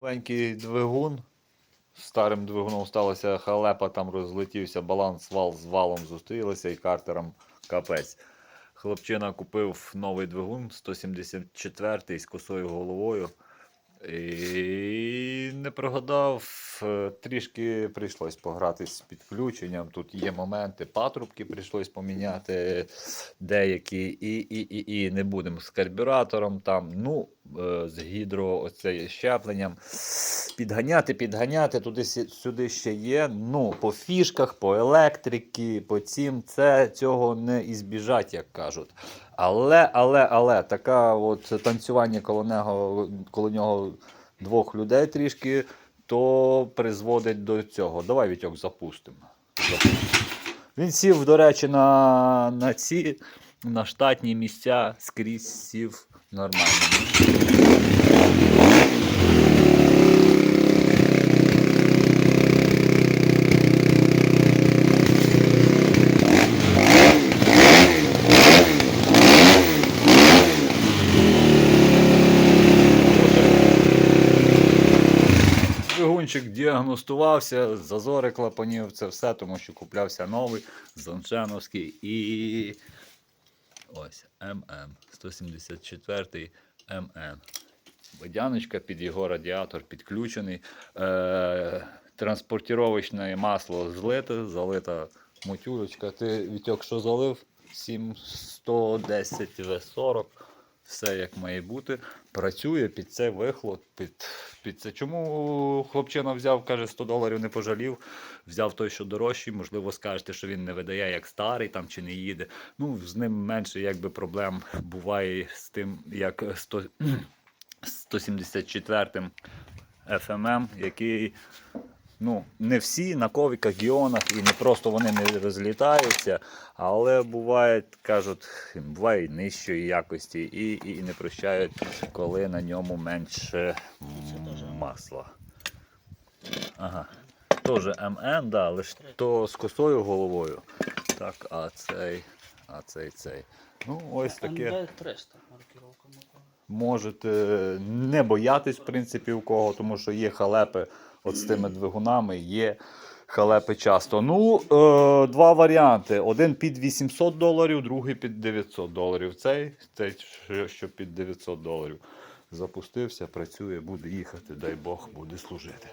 Маленький двигун. Старим двигуном сталася халепа, там розлетівся баланс вал з валом зустрілися і картером капець. Хлопчина купив новий двигун 174 з косою головою. І не прогадав, е, трішки прийшлось погратись з підключенням. Тут є моменти, патрубки прийшлось поміняти деякі, і, і, і, і не будемо з карбюратором там, ну, е, з гідро оце щепленням. Підганяти, підганяти, туди сюди ще є. Ну, по фішках, по електрики, по цим, це цього не ізбіжать, як кажуть. Але, але, але, така от танцювання коло нього, коло нього двох людей трішки, то призводить до цього. Давай Вітьок запустимо. Він сів, до речі, на, на ці на штатні місця скрізь сів нормально. Двигунчик діагностувався, зазори клапанів, це все, тому що куплявся новий, Зончановський і ось ММ 174 МН. Водяночка під його радіатор підключений. Е, транспортіровочне масло злите, залита мотюрочка. Ти Вітьок, що залив? 7110 В40. Все як має бути. Працює під цей вихлоп. Під, під це. Чому хлопчина взяв, каже, 100 доларів не пожалів, взяв той, що дорожчий. Можливо, скажете, що він не видає як старий там чи не їде. Ну, з ним менше якби проблем буває з тим, як 100, 174 FMM, який ну, не всі на ковіках, гіонах, і не просто вони не розлітаються, але бувають, кажуть, буває і нижчої якості, і, і, і не прощають, коли на ньому менше масла. Ага. Теж МН, да, але ж то з косою головою. Так, а цей, а цей, цей. Ну, ось таке НБ 300 маркировка. можете не боятись, в принципі, у кого, тому що є халепи от з тими двигунами, є халепи часто. Ну, е, два варіанти. Один під 800 доларів, другий під 900 доларів. Цей, цей що- під 900 доларів. Запустився, працює, буде їхати, дай Бог, буде служити.